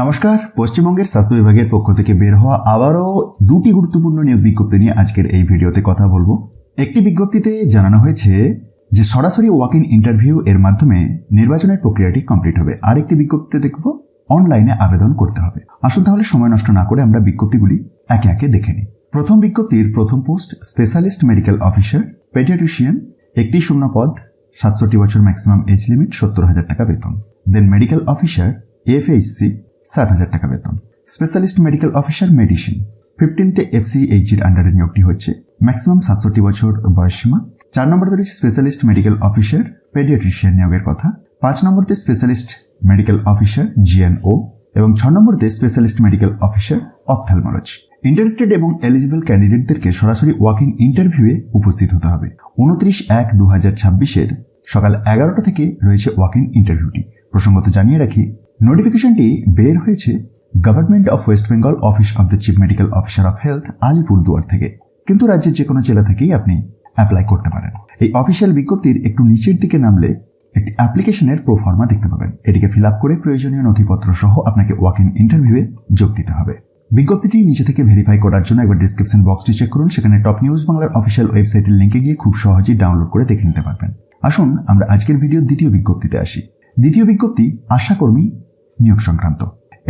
নমস্কার, পশ্চিমবঙ্গের স্বাস্থ্য বিভাগের পক্ষ থেকে বের হওয়া আবারও দুটি গুরুত্বপূর্ণ নিয়োগ বিজ্ঞপ্তি নিয়ে আজকের এই ভিডিওতে কথা বলব। একটি বিজ্ঞপ্তিতে জানানো হয়েছে যে সরাসরি ওয়াক ইন ইন্টারভিউ এর মাধ্যমে নির্বাচনের প্রক্রিয়াটি কমপ্লিট হবে। আরেকটি বিজ্ঞপ্তিতে দেখব অনলাইনে আবেদন করতে হবে। আসুন তাহলে সময় নষ্ট না করে আমরা বিজ্ঞপ্তিগুলি একে একে দেখে নিই। প্রথম বিজ্ঞপ্তির প্রথম post specialist medical officer paediatrician একটি শূন্য পদ, সাতষট্টি বছর ম্যাক্সিমাম এজ লিমিট সত্তর হাজার টাকা বেতন। দেন মেডিকেল অফিসার এফএইচসি ষাট হাজার টাকা বেতন। Specialist medical officer medicine. ফিফটিনতে এফসিএইচির আন্ডারে নিয়োগটি হচ্ছে। ম্যাক্সিমাম সাতষট্টি বছর বয়সসীমা চার নম্বরে রয়েছে স্পেশালিস্ট মেডিকেল অফিসার, পেডিয়াট্রিশিয়ান নিয়োগের কথা। পাঁচ নম্বরতে স্পেশালিস্ট মেডিকেল অফিসার, জিএনও। এবং ছ নম্বরতে specialist medical officer ophthalmology interested এবং এলিজিবল ক্যান্ডিডেটদেরকে সরাসরি ওয়াকিং ইন্টারভিউয়ে উপস্থিত হতে হবে। উনত্রিশ এক দু হাজার ছাব্বিশের সকাল এগারোটা থেকে রয়েছে ওয়াকিং ইন্টারভিউটি প্রসঙ্গত জানিয়ে রাখি নোটিফিকেশনটি বের হয়েছে government of West Bengal office of the chief medical officer of health Alipurduar থেকে। কিন্তু রাজ্যের যে কোনো জেলা থেকেই আপনি অ্যাপ্লাই করতে পারেন। এই অফিসিয়াল বিজ্ঞপ্তির একটু নিচের দিকে নামলে একটি অ্যাপ্লিকেশনের প্রোফর্মা দেখতে পাবেন। এটিকে ফিল আপ করে প্রয়োজনীয় নথিপত্র সহ আপনাকে ওয়াক ইন ইন্টারভিউয়ে যোগ দিতে হবে। বিজ্ঞপ্তিটি নিচে থেকে ভেরিফাই করার জন্য একবার ডিসক্রিপশন বক্সটি চেক করুন। সেখানে টপ নিউজ বাংলার অফিসিয়াল ওয়েবসাইটের লিঙ্কে গিয়ে খুব সহজেই ডাউনলোড করে দেখে নিতে পারবেন। আসুন আমরা আজকের ভিডিওর দ্বিতীয় বিজ্ঞপ্তিতে আসি। দ্বিতীয় বিজ্ঞপ্তি আশাকর্মী নিয়োগ সংক্রান্ত।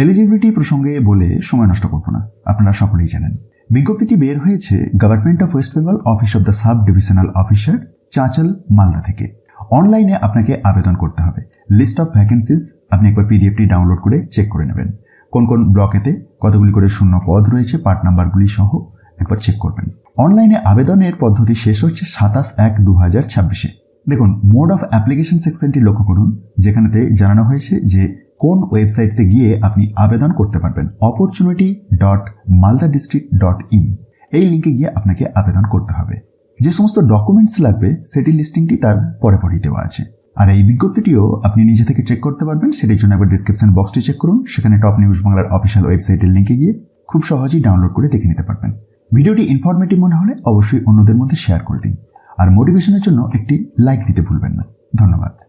এলিজিবিলিটি প্রসঙ্গে বলে সময় নষ্ট করব না, আপনারা সকলেই জানেন। বিজ্ঞপ্তিটি বের হয়েছে government of West Bengal office of the sub divisional officer Chanchal, Malda থেকে। অনলাইনে আপনাকে আবেদন করতে হবে। লিস্ট অফ ভ্যাকেন্সিজ আপনি একবার পিডিএফটি ডাউনলোড করে চেক করে নেবেন। কোন কোন ব্লকেতে কতগুলি করে শূন্য পদ রয়েছে পার্ট নাম্বারগুলি সহ একবার চেক করবেন। অনলাইনে আবেদনের পদ্ধতি শেষ হচ্ছে সাতাশ এক দু হাজার ছাব্বিশে। দেখুন মোড অফ অ্যাপ্লিকেশন সেকশনটি লক্ষ্য করুন, যেখানেতে জানানো হয়েছে যে কোন ওয়েবসাইটতে গিয়ে আপনি আবেদন করতে পারবেন? Opportunity dot Malda district dot in এই লিঙ্কে গিয়ে আপনাকে আবেদন করতে হবে। যে সমস্ত ডকুমেন্টস লাগবে সেটির লিস্টিংটি তার পরে পরেই দেওয়া আছে। আর এই বিজ্ঞপ্তিটিও আপনি নিজে থেকে চেক করতে পারবেন। সেটির জন্য একবার ডিসক্রিপশন বক্সটি চেক করুন। সেখানে টপ নিউজ বাংলার অফিসিয়াল ওয়েবসাইটের লিঙ্কে গিয়ে খুব সহজেই ডাউনলোড করে দেখে নিতে পারবেন। ভিডিওটি ইনফরমেটিভ মনে হলে অবশ্যই অন্যদের মধ্যে শেয়ার করে দিন। আর মোটিভেশনের জন্য একটি লাইক দিতে ভুলবেন না। ধন্যবাদ।